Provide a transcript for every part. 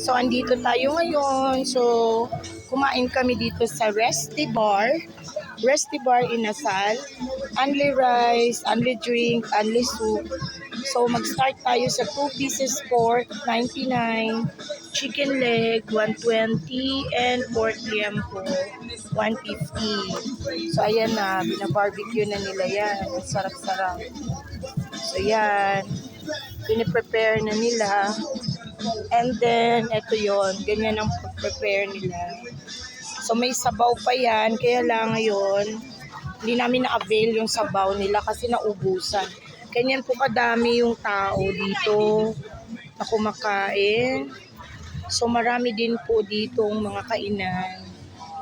So, andito tayo ngayon. So, kumain kami dito sa Resty Bar. Resty Bar Inasal. Only rice, only drink, only soup. So, mag-start tayo sa 2 pieces pork, 99. Chicken leg, 120. And pork liempo, 150. So, ayan na. Binabarbecue na nila yan. Ang sarap-sarap. So, yan. Piniprepare na nila. And then, eto yon Ganyan ang prepare nila. So, may sabaw pa yan. Kaya lang ngayon, hindi namin na-avail yung sabaw nila kasi naubusan. Ganyan po kadami yung tao dito na kumakain. So, marami din po ditong mga kainan.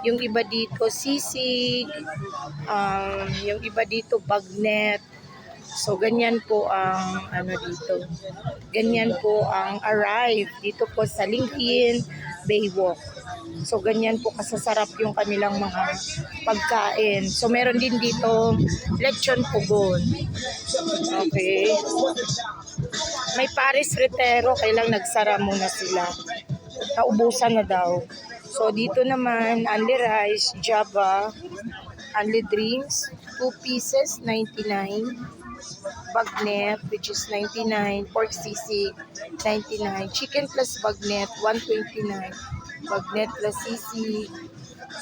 Yung iba dito, sisig. Um, yung iba dito, bagnet. So, ganyan po ang ano dito. Ganyan po ang arrive dito po sa LinkedIn Baywalk. So, ganyan po kasasarap yung kanilang mga pagkain. So, meron din dito lechon pugon. Okay. May Paris Retero, kailang nagsara muna sila. Naubusan na daw. So, dito naman, only rice, java, only drinks, 2 pieces, 99 bagnet which is 99 pork sisig 99 chicken plus bagnet 129 bagnet plus sisig.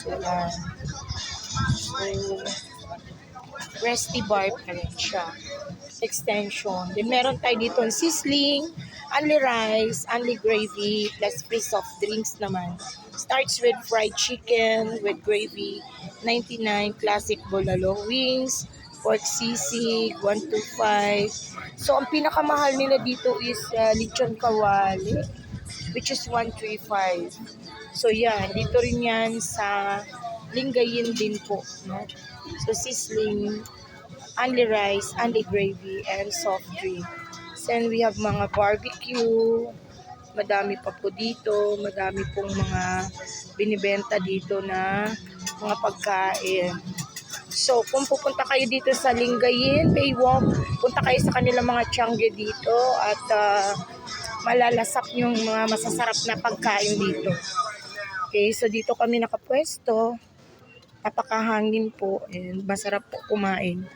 So yan so resty bar pa siya. Extension. Then meron tayo dito ang sizzling only rice only gravy plus free soft drinks naman. Starts with fried chicken with gravy 99 classic bolalo wings pork sisig, 125. So, ang pinakamahal nila dito is uh, lechon kawali, which is 135. So, yan. Dito rin yan sa Lingayin din po. No? So, sizzling, only rice, only gravy, and soft drink. Then, we have mga barbecue. Madami pa po dito. Madami pong mga binibenta dito na mga pagkain. So, kung pupunta kayo dito sa Lingayen, Baywalk, punta kayo sa kanilang mga tiangge dito at uh, malalasak yung mga masasarap na pagkain dito. Okay, so dito kami nakapwesto. Napakahangin po and masarap po kumain.